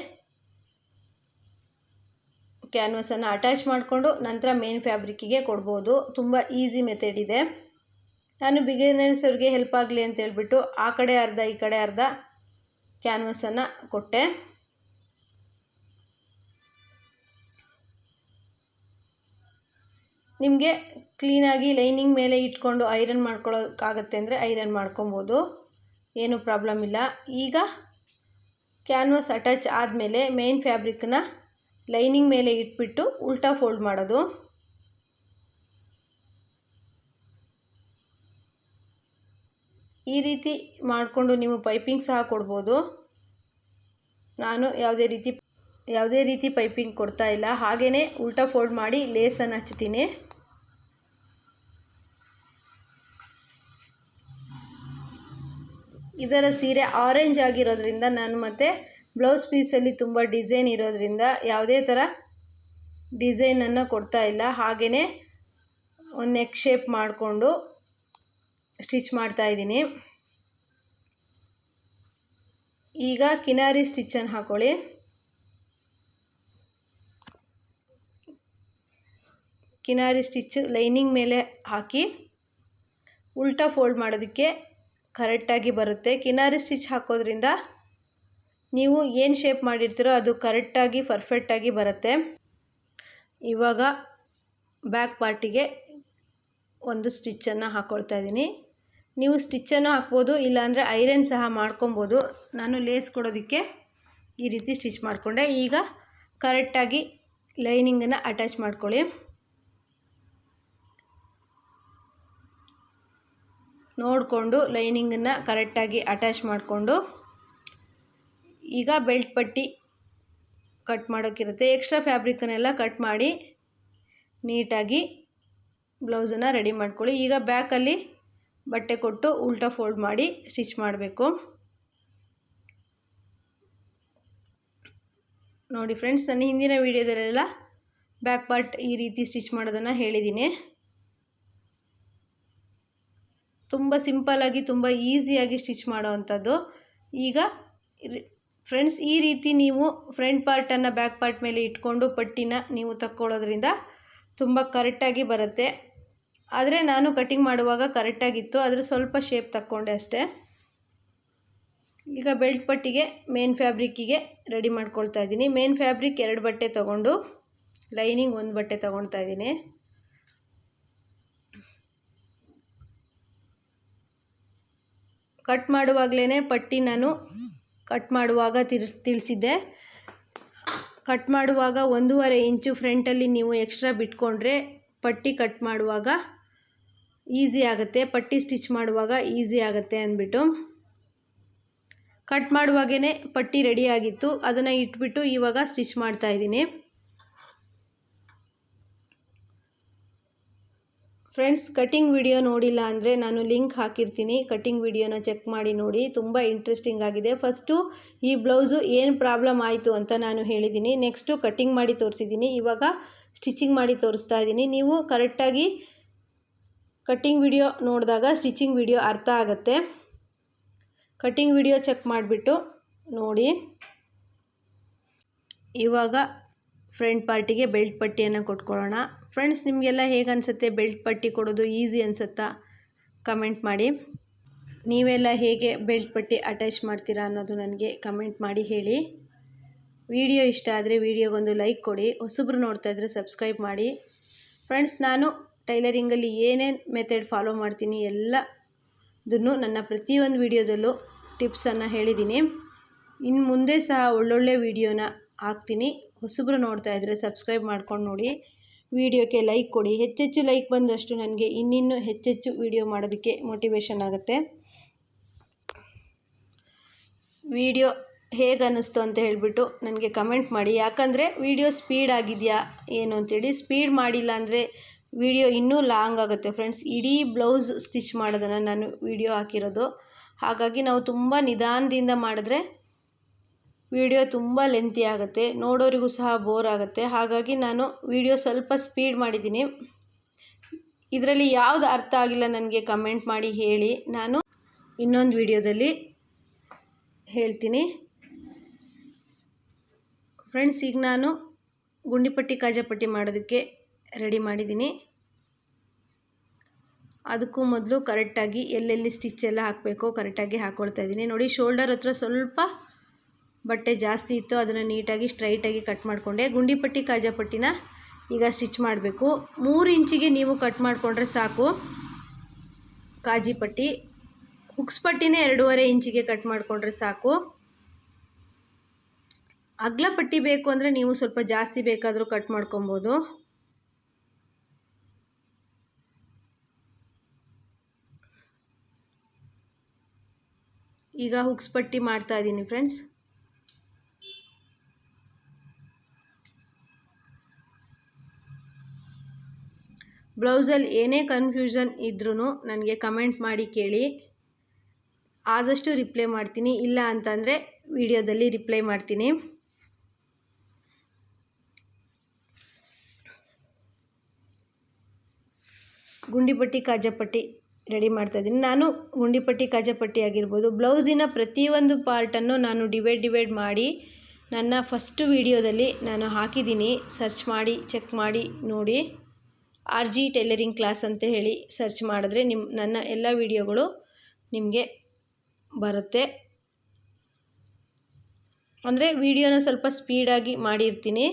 ಕ್ಯಾನ್ವಸನ್ನು ಅಟ್ಯಾಚ್ ಮಾಡಿಕೊಂಡು ನಂತರ ಮೇನ್ ಫ್ಯಾಬ್ರಿಕ್ಕಿಗೆ ಕೊಡ್ಬೋದು. ತುಂಬ ಈಸಿ ಮೆಥಡ್ ಇದೆ. ನಾನು ಬಿಗಿನರ್ಸ್ ಅವ್ರಿಗೆ ಹೆಲ್ಪ್ ಆಗಲಿ ಅಂತ ಹೇಳ್ಬಿಟ್ಟು ಆ ಕಡೆ ಅರ್ಧ, ಈ ಕಡೆ ಅರ್ಧ ಕ್ಯಾನ್ವಸನ್ನು ಕೊಟ್ಟೆ. ನಿಮಗೆ ಕ್ಲೀನಾಗಿ ಲೈನಿಂಗ್ ಮೇಲೆ ಇಟ್ಕೊಂಡು ಐರನ್ ಮಾಡ್ಕೊಳ್ಳೋಕ್ಕಾಗತ್ತೆ ಅಂದರೆ ಐರನ್ ಮಾಡ್ಕೊಬೋದು. ಏನು ಪ್ರಾಬ್ಲಮ್ ಇಲ್ಲ. ಈಗ ಕ್ಯಾನ್ವಸ್ ಅಟ್ಯಾಚ್ ಆದಮೇಲೆ ಮೇನ್ ಫ್ಯಾಬ್ರಿಕ್ನ ಲೈನಿಂಗ್ ಮೇಲೆ ಇಟ್ಬಿಟ್ಟು ಉಲ್ಟಾ ಫೋಲ್ಡ್ ಮಾಡೋದು. ಈ ರೀತಿ ಮಾಡಿಕೊಂಡು ನೀವು ಪೈಪಿಂಗ್ ಸಹ ಕೊಡ್ಬೋದು. ನಾನು ಯಾವುದೇ ರೀತಿ ಯಾವುದೇ ರೀತಿ ಪೈಪಿಂಗ್ ಕೊಡ್ತಾ ಇಲ್ಲ. ಹಾಗೆಯೇ ಉಲ್ಟಾ ಫೋಲ್ಡ್ ಮಾಡಿ ಲೇಸನ್ನು ಹಚ್ತೀನಿ. ಇದರ ಸೀರೆ ಆರೆಂಜ್ ಆಗಿರೋದ್ರಿಂದ ನಾನು ಮತ್ತೆ ಬ್ಲೌಸ್ ಪೀಸಲ್ಲಿ ತುಂಬ ಡಿಸೈನ್ ಇರೋದ್ರಿಂದ ಯಾವುದೇ ಥರ ಡಿಸೈನನ್ನು ಕೊಡ್ತಾ ಇಲ್ಲ. ಹಾಗೆಯೇ ಒಂದು ನೆಕ್ ಶೇಪ್ ಮಾಡಿಕೊಂಡು ಸ್ಟಿಚ್ ಮಾಡ್ತಾಯಿದ್ದೀನಿ ಈಗ ಕಿನಾರಿ ಸ್ಟಿಚ್ಚನ್ನು ಹಾಕೊಳ್ಳಿ. ಕಿನಾರಿ ಸ್ಟಿಚ್ ಲೈನಿಂಗ್ ಮೇಲೆ ಹಾಕಿ ಉಲ್ಟಾ ಫೋಲ್ಡ್ ಮಾಡೋದಕ್ಕೆ ಕರೆಕ್ಟಾಗಿ ಬರುತ್ತೆ. ಕಿನಾರಿ ಸ್ಟಿಚ್ ಹಾಕೋದ್ರಿಂದ ನೀವು ಏನು ಶೇಪ್ ಮಾಡಿರ್ತೀರೋ ಅದು ಕರೆಕ್ಟಾಗಿ ಪರ್ಫೆಕ್ಟಾಗಿ ಬರುತ್ತೆ. ಇವಾಗ ಬ್ಯಾಕ್ ಪಾರ್ಟಿಗೆ ಒಂದು ಸ್ಟಿಚ್ಚನ್ನು ಹಾಕ್ಕೊಳ್ತಾ ಇದ್ದೀನಿ. ನೀವು ಸ್ಟಿಚ್ಚನ್ನು ಹಾಕ್ಬೋದು, ಇಲ್ಲಾಂದರೆ ಐರನ್ ಸಹ ಮಾಡ್ಕೊಬೋದು ನಾನು ಲೇಸ್ ಕೊಡೋದಕ್ಕೆ ಈ ರೀತಿ ಸ್ಟಿಚ್ ಮಾಡಿಕೊಂಡೆ. ಈಗ ಕರೆಕ್ಟಾಗಿ ಲೈನಿಂಗನ್ನು ಅಟ್ಯಾಚ್ ಮಾಡ್ಕೊಳ್ಳಿ. ನೋಡಿಕೊಂಡು ಲೈನಿಂಗನ್ನು ಕರೆಕ್ಟಾಗಿ ಅಟ್ಯಾಚ್ ಮಾಡಿಕೊಂಡು ಈಗ ಬೆಲ್ಟ್ ಪಟ್ಟಿ ಕಟ್ ಮಾಡೋಕ್ಕಿರುತ್ತೆ ಎಕ್ಸ್ಟ್ರಾ ಫ್ಯಾಬ್ರಿಕ್ಕನ್ನೆಲ್ಲ ಕಟ್ ಮಾಡಿ ನೀಟಾಗಿ ಬ್ಲೌಸನ್ನು ರೆಡಿ ಮಾಡ್ಕೊಳ್ಳಿ. ಈಗ ಬ್ಯಾಕಲ್ಲಿ ಬಟ್ಟೆ ಕೊಟ್ಟು ಉಲ್ಟಾ ಫೋಲ್ಡ್ ಮಾಡಿ ಸ್ಟಿಚ್ ಮಾಡಬೇಕು. ನೋಡಿ ಫ್ರೆಂಡ್ಸ್ ನನ್ನ ಹಿಂದಿನ ವೀಡಿಯೋದಲ್ಲೆಲ್ಲ ಬ್ಯಾಕ್ ಪಾರ್ಟ್ ಈ ರೀತಿ ಸ್ಟಿಚ್ ಮಾಡೋದನ್ನು ಹೇಳಿದ್ದೀನಿ. ತುಂಬ ಸಿಂಪಲ್ಲಾಗಿ ತುಂಬ ಈಸಿಯಾಗಿ ಸ್ಟಿಚ್ ಮಾಡೋವಂಥದ್ದು ಈಗ ಫ್ರೆಂಡ್ಸ್, ಈ ರೀತಿ ನೀವು ಫ್ರಂಟ್ ಪಾರ್ಟನ್ನು ಬ್ಯಾಕ್ ಪಾರ್ಟ್ ಮೇಲೆ ಇಟ್ಕೊಂಡು ಪಟ್ಟಿನ ನೀವು ತಕ್ಕೊಳ್ಳೋದ್ರಿಂದ ತುಂಬ ಕರೆಕ್ಟಾಗಿ ಬರುತ್ತೆ. ಆದರೆ ನಾನು ಕಟಿಂಗ್ ಮಾಡುವಾಗ ಕರೆಕ್ಟಾಗಿತ್ತು ಆದರೆ ಸ್ವಲ್ಪ ಶೇಪ್ ತಕ್ಕೊಂಡೆ ಅಷ್ಟೇ. ಈಗ ಬೆಲ್ಟ್ ಪಟ್ಟಿಗೆ, ಮೇನ್ ಫ್ಯಾಬ್ರಿಕ್ಕಿಗೆ ರೆಡಿ ಮಾಡ್ಕೊಳ್ತಾ ಇದ್ದೀನಿ. ಮೇನ್ ಫ್ಯಾಬ್ರಿಕ್ ಎರಡು ಬಟ್ಟೆ ತೊಗೊಂಡು ಲೈನಿಂಗ್ ಒಂದು ಬಟ್ಟೆ ತೊಗೊಳ್ತಾ ಇದ್ದೀನಿ. ಕಟ್ ಮಾಡುವಾಗಲೇ ಪಟ್ಟಿ ನಾನು ಕಟ್ ಮಾಡುವಾಗ ತಿರ್ಸ್ ತಿಳಿಸಿದ್ದೆ ಕಟ್ ಮಾಡುವಾಗ ಒಂದೂವರೆ ಇಂಚು ಫ್ರಂಟಲ್ಲಿ ನೀವು ಎಕ್ಸ್ಟ್ರಾ ಬಿಟ್ಕೊಂಡ್ರೆ ಪಟ್ಟಿ ಕಟ್ ಮಾಡುವಾಗ ಈಸಿ ಆಗುತ್ತೆ. ಪಟ್ಟಿ ಸ್ಟಿಚ್ ಮಾಡುವಾಗ ಈಸಿ ಆಗುತ್ತೆ ಅಂದ್ಬಿಟ್ಟು. ಕಟ್ ಮಾಡುವಾಗೇ ಪಟ್ಟಿ ರೆಡಿಯಾಗಿತ್ತು ಅದನ್ನು ಇಟ್ಬಿಟ್ಟು ಇವಾಗ ಸ್ಟಿಚ್ ಮಾಡ್ತಾ ಫ್ರೆಂಡ್ಸ್ ಕಟಿಂಗ್ ವಿಡಿಯೋ ನೋಡಿಲ್ಲ ಅಂದರೆ ನಾನು ಲಿಂಕ್ ಹಾಕಿರ್ತೀನಿ. ಕಟಿಂಗ್ ವಿಡಿಯೋನ ಚೆಕ್ ಮಾಡಿ ನೋಡಿ. ತುಂಬ ಇಂಟ್ರೆಸ್ಟಿಂಗ್ ಆಗಿದೆ. ಫಸ್ಟು ಈ ಬ್ಲೌಸು ಏನು ಪ್ರಾಬ್ಲಮ್ ಆಯಿತು ಅಂತ ನಾನು ಹೇಳಿದ್ದೀನಿ. ನೆಕ್ಸ್ಟು ಕಟಿಂಗ್ ಮಾಡಿ ತೋರಿಸಿದ್ದೀನಿ. ಇವಾಗ ಸ್ಟಿಚಿಂಗ್ ಮಾಡಿ ತೋರಿಸ್ತಾ ಇದ್ದೀನಿ. ನೀವು ಕರೆಕ್ಟಾಗಿ ಕಟ್ಟಿಂಗ್ ವಿಡಿಯೋ ನೋಡಿದಾಗ ಸ್ಟಿಚಿಂಗ್ ವಿಡಿಯೋ ಅರ್ಥ ಆಗುತ್ತೆ. ಕಟಿಂಗ್ ವಿಡಿಯೋ ಚೆಕ್ ಮಾಡಿಬಿಟ್ಟು ನೋಡಿ. ಇವಾಗ ಫ್ರಂಟ್ ಪಾರ್ಟಿಗೆ ಬೆಲ್ಟ್ ಪಟ್ಟಿಯನ್ನು ಕೊಟ್ಕೊಳ್ಳೋಣ. ಫ್ರೆಂಡ್ಸ್ ನಿಮಗೆಲ್ಲ ಹೇಗೆ ಅನಿಸುತ್ತೆ? ಬೆಲ್ಟ್ ಪಟ್ಟಿ ಕೊಡೋದು ಈಸಿ ಅನಿಸುತ್ತಾ? ಕಮೆಂಟ್ ಮಾಡಿ. ನೀವೆಲ್ಲ ಹೇಗೆ ಬೆಲ್ಟ್ ಪಟ್ಟಿ ಅಟ್ಯಾಚ್ ಮಾಡ್ತೀರಾ ಅನ್ನೋದು ನನಗೆ ಕಮೆಂಟ್ ಮಾಡಿ ಹೇಳಿ. ವಿಡಿಯೋ ಇಷ್ಟ ಆದರೆ ವಿಡಿಯೋಗೊಂದು ಲೈಕ್ ಕೊಡಿ. ಹೊಸಬ್ರು ನೋಡ್ತಾ ಇದ್ದರೆ ಸಬ್ಸ್ಕ್ರೈಬ್ ಮಾಡಿ. ಫ್ರೆಂಡ್ಸ್ ನಾನು ಟೈಲರಿಂಗಲ್ಲಿ ಏನೇನು ಮೆಥಡ್ ಫಾಲೋ ಮಾಡ್ತೀನಿ ಎಲ್ಲದನ್ನು ನನ್ನ ಪ್ರತಿಯೊಂದು ವಿಡಿಯೋದಲ್ಲೂ ಟಿಪ್ಸನ್ನು ಹೇಳಿದ್ದೀನಿ. ಇನ್ನು ಮುಂದೆ ಸಹ ಒಳ್ಳೊಳ್ಳೆ ವಿಡಿಯೋನ ಹಾಕ್ತೀನಿ. ಹೊಸಬ್ರು ನೋಡ್ತಾ ಇದ್ದರೆ ಸಬ್ಸ್ಕ್ರೈಬ್ ಮಾಡ್ಕೊಂಡು ನೋಡಿ. ವಿಡಿಯೋಕ್ಕೆ ಲೈಕ್ ಕೊಡಿ. ಹೆಚ್ಚೆಚ್ಚು ಲೈಕ್ ಬಂದಷ್ಟು ನನಗೆ ಇನ್ನಿನ್ನೂ ಹೆಚ್ಚೆಚ್ಚು ವಿಡಿಯೋ ಮಾಡೋದಕ್ಕೆ ಮೋಟಿವೇಶನ್ ಆಗುತ್ತೆ. ವಿಡಿಯೋ ಹೇಗೆ ಅನ್ನಿಸ್ತು ಅಂತ ಹೇಳಿಬಿಟ್ಟು ನನಗೆ ಕಮೆಂಟ್ ಮಾಡಿ. ಯಾಕಂದರೆ ವಿಡಿಯೋ ಸ್ಪೀಡ್ ಆಗಿದೆಯಾ ಏನು ಅಂತೇಳಿ ಸ್ಪೀಡ್ ಮಾಡಿಲ್ಲ ಅಂದರೆ ವಿಡಿಯೋ ಇನ್ನೂ ಲಾಂಗ್ ಆಗುತ್ತೆ ಫ್ರೆಂಡ್ಸ್ ಇಡೀ ಬ್ಲೌಸ್ ಸ್ಟಿಚ್ ಮಾಡೋದನ್ನು ನಾನು ವಿಡಿಯೋ ಹಾಕಿರೋದು. ಹಾಗಾಗಿ ನಾವು ತುಂಬ ನಿಧಾನದಿಂದ ಮಾಡಿದ್ರೆ ವಿಡಿಯೋ ತುಂಬ ಲೆಂತಿ ಆಗುತ್ತೆ. ನೋಡೋರಿಗೂ ಸಹ ಬೋರ್ ಆಗುತ್ತೆ. ಹಾಗಾಗಿ ನಾನು ವಿಡಿಯೋ ಸ್ವಲ್ಪ ಸ್ಪೀಡ್ ಮಾಡಿದ್ದೀನಿ. ಇದರಲ್ಲಿ ಯಾವುದು ಅರ್ಥ ಆಗಿಲ್ಲ ನನಗೆ ಕಮೆಂಟ್ ಮಾಡಿ ಹೇಳಿ. ನಾನು ಇನ್ನೊಂದು ವಿಡಿಯೋದಲ್ಲಿ ಹೇಳ್ತೀನಿ. ಫ್ರೆಂಡ್ಸ್ ಈಗ ನಾನು ಗುಂಡಿಪಟ್ಟಿ, ಕಾಜಾಪಟ್ಟಿ ಮಾಡೋದಕ್ಕೆ ರೆಡಿ ಮಾಡಿದ್ದೀನಿ. ಅದಕ್ಕೂ ಮೊದಲು ಕರೆಕ್ಟಾಗಿ ಎಲ್ಲೆಲ್ಲಿ ಸ್ಟಿಚ್ ಎಲ್ಲ ಹಾಕಬೇಕು ಕರೆಕ್ಟಾಗಿ ಹಾಕ್ಕೊಳ್ತಾ ಇದ್ದೀನಿ. ನೋಡಿ ಶೋಲ್ಡರ್ ಹತ್ರ ಸ್ವಲ್ಪ ಬಟ್ಟೆ ಜಾಸ್ತಿ ಇತ್ತು, ಅದನ್ನು ನೀಟಾಗಿ, ಸ್ಟ್ರೈಟಾಗಿ ಕಟ್ ಮಾಡಿಕೊಂಡೆ. ಗುಂಡಿಪಟ್ಟಿ ಕಾಜಾಪಟ್ಟಿನ ಈಗ ಸ್ಟಿಚ್ ಮಾಡಬೇಕು. ಮೂರು ಇಂಚಿಗೆ ನೀವು ಕಟ್ ಮಾಡಿಕೊಂಡ್ರೆ ಸಾಕು. ಕಾಜಿ ಪಟ್ಟಿ, ಹುಕ್ಸ್ ಪಟ್ಟಿನೇ ಎರಡೂವರೆ ಇಂಚಿಗೆ ಕಟ್ ಮಾಡಿಕೊಂಡ್ರೆ ಸಾಕು. ಅಗ್ಲ ಪಟ್ಟಿ ಬೇಕು ಅಂದರೆ ನೀವು ಸ್ವಲ್ಪ ಜಾಸ್ತಿ ಬೇಕಾದರೂ ಕಟ್ ಮಾಡ್ಕೊಬೋದು. ಈಗ ಹುಕ್ಸ್ ಪಟ್ಟಿ ಮಾಡ್ತಾ ಇದ್ದೀನಿ ಫ್ರೆಂಡ್ಸ್ ಬ್ಲೌಸಲ್ಲಿ ಏನೇ ಕನ್ಫ್ಯೂಷನ್ ಇದ್ರೂ ನನಗೆ ಕಮೆಂಟ್ ಮಾಡಿ ಕೇಳಿ. ಆದಷ್ಟು ರಿಪ್ಲೈ ಮಾಡ್ತೀನಿ. ಇಲ್ಲ ಅಂತಂದರೆ ವಿಡಿಯೋದಲ್ಲಿ ರಿಪ್ಲೈ ಮಾಡ್ತೀನಿ. ಗುಂಡಿಪಟ್ಟಿ, ಕಾಜಪಟ್ಟಿ ರೆಡಿ ಮಾಡ್ತಾಯಿದ್ದೀನಿ ನಾನು ಗುಂಡಿಪಟ್ಟಿ, ಕಾಜಪಟ್ಟಿ ಆಗಿರ್ಬೋದು. ಬ್ಲೌಸಿನ ಪ್ರತಿಯೊಂದು ಪಾರ್ಟನ್ನು ನಾನು ಡಿವೈಡ್ ಡಿವೈಡ್ ಮಾಡಿ ನನ್ನ ಫಸ್ಟ್ ವಿಡಿಯೋದಲ್ಲಿ ನಾನು ಹಾಕಿದ್ದೀನಿ. ಸರ್ಚ್ ಮಾಡಿ ಚೆಕ್ ಮಾಡಿ, ನೋಡಿ. ಆರ್ ಜಿ ಟೈಲರಿಂಗ್ ಕ್ಲಾಸ್ ಅಂತ ಹೇಳಿ ಸರ್ಚ್ ಮಾಡಿದ್ರೆ ನಿಮ್ಮ ನನ್ನ ಎಲ್ಲ ವಿಡಿಯೋಗಳು ನಿಮಗೆ ಬರುತ್ತೆ. ಅಂದರೆ ವಿಡಿಯೋನ ಸ್ವಲ್ಪ ಸ್ಪೀಡಾಗಿ ಮಾಡಿರ್ತೀನಿ.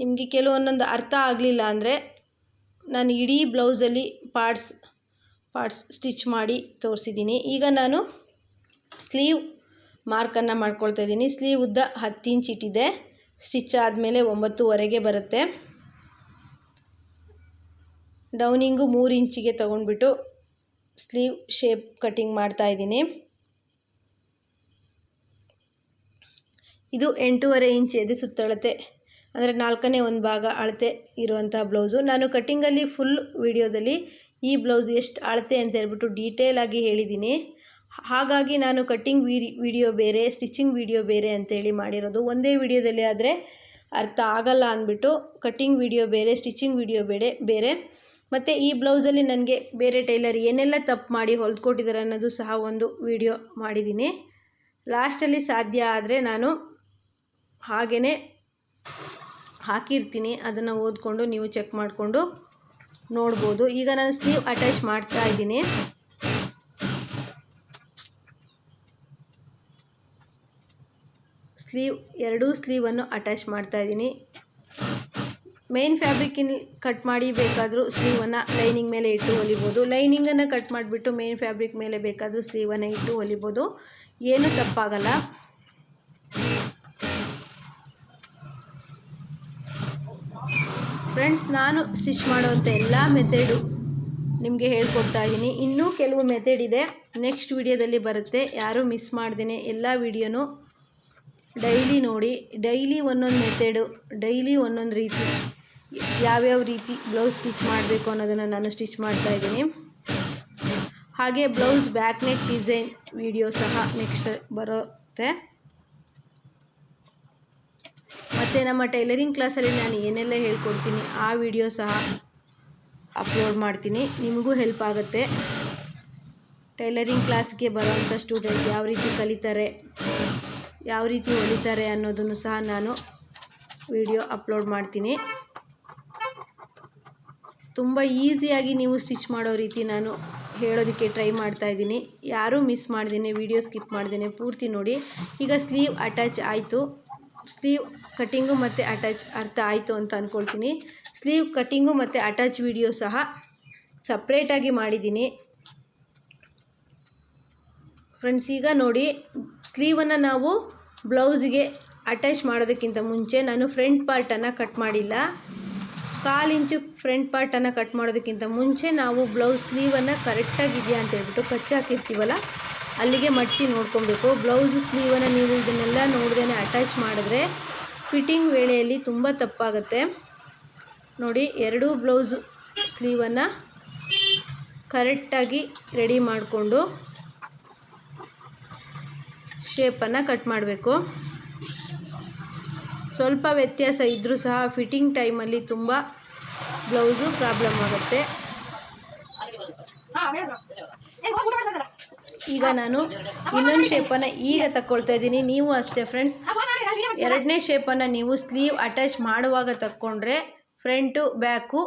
ನಿಮಗೆ ಕೆಲವೊಂದೊಂದು ಅರ್ಥ ಆಗಲಿಲ್ಲ ಅಂದರೆ ನಾನು ಇಡೀ ಬ್ಲೌಸಲ್ಲಿ ಪಾರ್ಟ್ಸ್ ಪಾರ್ಟ್ಸ್ ಸ್ಟಿಚ್ ಮಾಡಿ ತೋರಿಸಿದ್ದೀನಿ. ಈಗ ನಾನು ಸ್ಲೀವ್ ಮಾರ್ಕನ್ನು ಮಾಡ್ಕೊಳ್ತಾ ಇದ್ದೀನಿ. ಸ್ಲೀವ್ ಉದ್ದ ಹತ್ತು ಇಂಚ್ ಇಟ್ಟಿದೆ. ಸ್ಟಿಚ್ ಆದಮೇಲೆ ಒಂಬತ್ತುವರೆಗೆ ಬರುತ್ತೆ. ಡೌನಿಂಗು ಮೂರು ಇಂಚಿಗೆ ತೊಗೊಂಡ್ಬಿಟ್ಟು ಸ್ಲೀವ್ ಶೇಪ್ ಕಟ್ಟಿಂಗ್ ಮಾಡ್ತಾ ಇದ್ದೀನಿ. ಇದು ಎಂಟೂವರೆ ಇಂಚ್ ಎದೆ ಸುತ್ತಳತೆ, ಅಂದರೆ ನಾಲ್ಕನೇ ಒಂದು ಭಾಗ ಅಳತೆ ಇರುವಂಥ ಬ್ಲೌಸು. ನಾನು ಕಟ್ಟಿಂಗಲ್ಲಿ ಫುಲ್ ವಿಡಿಯೋದಲ್ಲಿ ಈ ಬ್ಲೌಸ್ ಎಷ್ಟು ಅಳತೆ ಅಂತ ಹೇಳ್ಬಿಟ್ಟು ಡೀಟೇಲ್ ಆಗಿ ಹೇಳಿದ್ದೀನಿ. ಹಾಗಾಗಿ ನಾನು ಕಟ್ಟಿಂಗ್ ವಿಡಿಯೋ ಬೇರೆ, ಸ್ಟಿಚಿಂಗ್ ವಿಡಿಯೋ ಬೇರೆ ಅಂತೇಳಿ ಮಾಡಿರೋದು. ಒಂದೇ ವಿಡಿಯೋದಲ್ಲಿ ಆದರೆ ಅರ್ಥ ಆಗಲ್ಲ ಅಂದ್ಬಿಟ್ಟು ಕಟ್ಟಿಂಗ್ ವಿಡಿಯೋ ಬೇರೆ, ಸ್ಟಿಚಿಂಗ್ ವಿಡಿಯೋ ಬೇರೆ ಬೇರೆ ಮತ್ತು ಈ ಬ್ಲೌಸಲ್ಲಿ ನನಗೆ ಬೇರೆ ಟೈಲರ್ ಏನೆಲ್ಲ ತಪ್ಪು ಮಾಡಿ ಹೊಲ್ದ್ಕೊಟ್ಟಿದ್ದಾರೆ ಅನ್ನೋದು ಸಹ ಒಂದು ವಿಡಿಯೋ ಮಾಡಿದ್ದೀನಿ. ಲಾಸ್ಟಲ್ಲಿ ಸಾಧ್ಯ ಆದರೆ ನಾನು ಹಾಗೆಯೇ ಹಾಕಿರ್ತೀನಿ. ಅದನ್ನು ಓದ್ಕೊಂಡು ನೀವು ಚೆಕ್ ಮಾಡಿಕೊಂಡು ನೋಡ್ಬೋದು. ಈಗ ನಾನು ಸ್ಲೀವ್ ಅಟ್ಯಾಚ್ ಮಾಡ್ತಾ ಇದ್ದೀನಿ. ಸ್ಲೀವ್, ಎರಡೂ ಸ್ಲೀವನ್ನು ಅಟ್ಯಾಚ್ ಮಾಡ್ತಾ ಇದ್ದೀನಿ. ಮೇನ್ ಫ್ಯಾಬ್ರಿಕ್ಕಿನ ಕಟ್ ಮಾಡಿ ಬೇಕಾದರೂ ಸ್ಲೀವನ್ನು ಲೈನಿಂಗ್ ಮೇಲೆ ಇಟ್ಟು ಹೊಲಿಬೋದು. ಲೈನಿಂಗನ್ನು ಕಟ್ ಮಾಡಿಬಿಟ್ಟು ಮೇನ್ ಫ್ಯಾಬ್ರಿಕ್ ಮೇಲೆ ಬೇಕಾದರೂ ಸ್ಲೀವನ್ನು ಇಟ್ಟು ಹೊಲಿಬೋದು. ಏನೂ ತಪ್ಪಾಗಲ್ಲ. ಫ್ರೆಂಡ್ಸ್, ನಾನು ಸ್ಟಿಚ್ ಮಾಡುವಂಥ ಎಲ್ಲ ಮೆಥಡು ನಿಮಗೆ ಹೇಳ್ಕೊಡ್ತಾ ಇದ್ದೀನಿ. ಇನ್ನೂ ಕೆಲವು ಮೆಥಡ್ ಇದೆ. ನೆಕ್ಸ್ಟ್ ವಿಡಿಯೋದಲ್ಲಿ ಬರುತ್ತೆ. ಯಾರೂ ಮಿಸ್ ಮಾಡ್ದೇನೆ ಎಲ್ಲ ವಿಡಿಯೋನು ಡೈಲಿ ನೋಡಿ. ಡೈಲಿ ಒಂದೊಂದು ಮೆಥೆಡು, ಡೈಲಿ ಒಂದೊಂದು ರೀತಿ. ಯಾವ್ಯಾವ ರೀತಿ ಬ್ಲೌಸ್ ಸ್ಟಿಚ್ ಮಾಡಬೇಕು ಅನ್ನೋದನ್ನು ನಾನು ಸ್ಟಿಚ್ ಮಾಡ್ತಾ ಇದ್ದೀನಿ. ಹಾಗೆ blouse back neck design video ಸಹ ನೆಕ್ಸ್ಟ್ ಬರುತ್ತೆ. ಮತ್ತು ನಮ್ಮ ಟೈಲರಿಂಗ್ ಕ್ಲಾಸಲ್ಲಿ ನಾನು ಏನೆಲ್ಲ ಹೇಳ್ಕೊಡ್ತೀನಿ ಆ ವಿಡಿಯೋ ಸಹ ಅಪ್ಲೋಡ್ ಮಾಡ್ತೀನಿ. ನಿಮಗೂ ಹೆಲ್ಪ್ ಆಗುತ್ತೆ. ಟೈಲರಿಂಗ್ ಕ್ಲಾಸ್ಗೆ ಬರೋವಂಥ ಸ್ಟೂಡೆಂಟ್ ಯಾವ ರೀತಿ ಕಲಿತಾರೆ, ಯಾವ ರೀತಿ ಹೊಲಿತಾರೆ ಅನ್ನೋದನ್ನು ಸಹ ನಾನು ವಿಡಿಯೋ ಅಪ್ಲೋಡ್ ಮಾಡ್ತೀನಿ. ತುಂಬ ಈಸಿಯಾಗಿ ನೀವು ಸ್ಟಿಚ್ ಮಾಡೋ ರೀತಿ ನಾನು ಹೇಳೋದಕ್ಕೆ ಟ್ರೈ ಮಾಡ್ತಾ ಇದ್ದೀನಿ. ಯಾರೂ ಮಿಸ್ ಮಾಡ್ದೇನೆ, ವಿಡಿಯೋ ಸ್ಕಿಪ್ ಮಾಡ್ದೇನೆ, ಪೂರ್ತಿ ನೋಡಿ. ಈಗ ಸ್ಲೀವ್ ಅಟ್ಯಾಚ್ ಆಯಿತು. ಸ್ಲೀವ್ ಕಟ್ಟಿಂಗು ಮತ್ತು ಅಟ್ಯಾಚ್ ಅರ್ಥ ಆಯಿತು ಅಂತ ಅಂದ್ಕೊಳ್ತೀನಿ ಸ್ಲೀವ್ ಕಟ್ಟಿಂಗು ಮತ್ತು ಅಟ್ಯಾಚ್ ವಿಡಿಯೋ ಸಹ ಸಪ್ರೇಟಾಗಿ ಮಾಡಿದ್ದೀನಿ. ಫ್ರೆಂಡ್ಸ್, ಈಗ ನೋಡಿ, ಸ್ಲೀವನ್ನು ನಾವು ಬ್ಲೌಸಿಗೆ ಅಟ್ಯಾಚ್ ಮಾಡೋದಕ್ಕಿಂತ ಮುಂಚೆ ನಾನು ಫ್ರಂಟ್ ಪಾರ್ಟನ್ನು ಕಟ್ ಮಾಡಿಲ್ಲ. ಕಾಲು ಇಂಚು ಫ್ರಂಟ್ ಪಾರ್ಟನ್ನು ಕಟ್ ಮಾಡೋದಕ್ಕಿಂತ ಮುಂಚೆ ನಾವು ಬ್ಲೌಸ್ ಸ್ಲೀವನ್ನು ಕರೆಕ್ಟಾಗಿದೆಯಾ ಅಂತ ಹೇಳ್ಬಿಟ್ಟು ಕಚ್ಚಾಕಿರ್ತೀವಲ್ಲ ಅಲ್ಲಿಗೆ ಮಡಚಿ ನೋಡ್ಕೊಬೇಕು. ಬ್ಲೌಸು ಸ್ಲೀವನ್ನು ನೀವು ಇದನ್ನೆಲ್ಲ ನೋಡ್ದೇ ಅಟ್ಯಾಚ್ ಮಾಡಿದ್ರೆ ಫಿಟ್ಟಿಂಗ್ ವೇಳೆಯಲ್ಲಿ ತುಂಬ ತಪ್ಪಾಗುತ್ತೆ. ನೋಡಿ, ಎರಡೂ ಬ್ಲೌಸು ಸ್ಲೀವನ್ನು ಕರೆಕ್ಟಾಗಿ ರೆಡಿ ಮಾಡಿಕೊಂಡು ಶೇಪನ್ನು ಕಟ್ ಮಾಡಬೇಕು. ಸ್ವಲ್ಪ ವ್ಯತ್ಯಾಸ ಇದ್ದರೂ ಸಹ ಫಿಟ್ಟಿಂಗ್ ಟೈಮಲ್ಲಿ ತುಂಬ ಬ್ಲೌಸು ಪ್ರಾಬ್ಲಮ್ ಆಗುತ್ತೆ. ಈಗ ನಾನು ಇನ್ನೊಂದು ಶೇಪನ್ನು ಈಗ ತಗೊಳ್ತಾ ಇದ್ದೀನಿ. ನೀವು ಅಷ್ಟೇ ಫ್ರೆಂಡ್ಸ್ ಎರಡನೇ ಶೇಪನ್ನು ನೀವು ಸ್ಲೀವ್ ಅಟ್ಯಾಚ್ ಮಾಡುವಾಗ ತಕ್ಕೊಂಡ್ರೆ ಫ್ರಂಟು ಬ್ಯಾಕು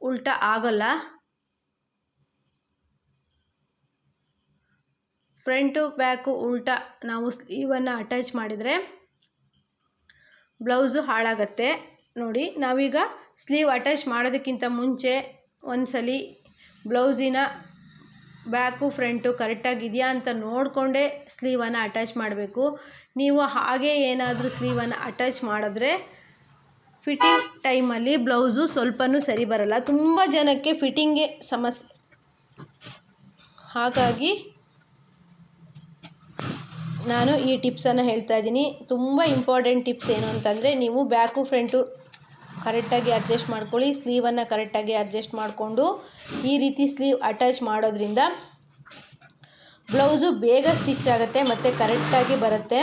ಉಲ್ಟಾ ಆಗಲ್ಲ. ಫ್ರಂಟು ಬ್ಯಾಕು ಉಲ್ಟಾ ನಾವು ಸ್ಲೀವನ್ನು ಅಟ್ಯಾಚ್ ಮಾಡಿದರೆ ಬ್ಲೌಸು ಹಾಳಾಗತ್ತೆ. ನೋಡಿ, ನಾವೀಗ ಸ್ಲೀವ್ ಅಟ್ಯಾಚ್ ಮಾಡೋದಕ್ಕಿಂತ ಮುಂಚೆ ಒಂದ್ಸಲಿ ಬ್ಲೌಸಿನ ಬ್ಯಾಕು, ಫ್ರಂಟು ಕರೆಕ್ಟಾಗಿದೆಯಾ ಅಂತ ನೋಡಿಕೊಂಡೇ ಸ್ಲೀವನ್ನು ಅಟ್ಯಾಚ್ ಮಾಡಬೇಕು. ನೀವು ಹಾಗೆ ಏನಾದರೂ ಸ್ಲೀವನ್ನು ಅಟ್ಯಾಚ್ ಮಾಡಿದ್ರೆ ಫಿಟ್ಟಿಂಗ್ ಟೈಮಲ್ಲಿ ಬ್ಲೌಸು ಸ್ವಲ್ಪನೂ ಸರಿ ಬರಲ್ಲ. ತುಂಬ ಜನಕ್ಕೆ ಫಿಟ್ಟಿಂಗೇ ಸಮಸ್ಯೆ ಹಾಗಾಗಿ ನಾನು ಈ ಟಿಪ್ಸನ್ನು ಹೇಳ್ತಾ ಇದ್ದೀನಿ. ತುಂಬ ಇಂಪಾರ್ಟೆಂಟ್ ಟಿಪ್ಸ್ ಏನು ಅಂತಂದರೆ ನೀವು ಬ್ಯಾಕು ಫ್ರಂಟು ಕರೆಕ್ಟಾಗಿ ಅಡ್ಜಸ್ಟ್ ಮಾಡ್ಕೊಳ್ಳಿ, ಸ್ಲೀವನ್ನು ಕರೆಕ್ಟಾಗಿ ಅಡ್ಜಸ್ಟ್ ಮಾಡಿಕೊಂಡು ಈ ರೀತಿ ಸ್ಲೀವ್ ಅಟ್ಯಾಚ್ ಮಾಡೋದ್ರಿಂದ ಬ್ಲೌಸು ಬೇಗ ಸ್ಟಿಚ್ ಆಗುತ್ತೆ ಮತ್ತು ಕರೆಕ್ಟಾಗಿ ಬರುತ್ತೆ.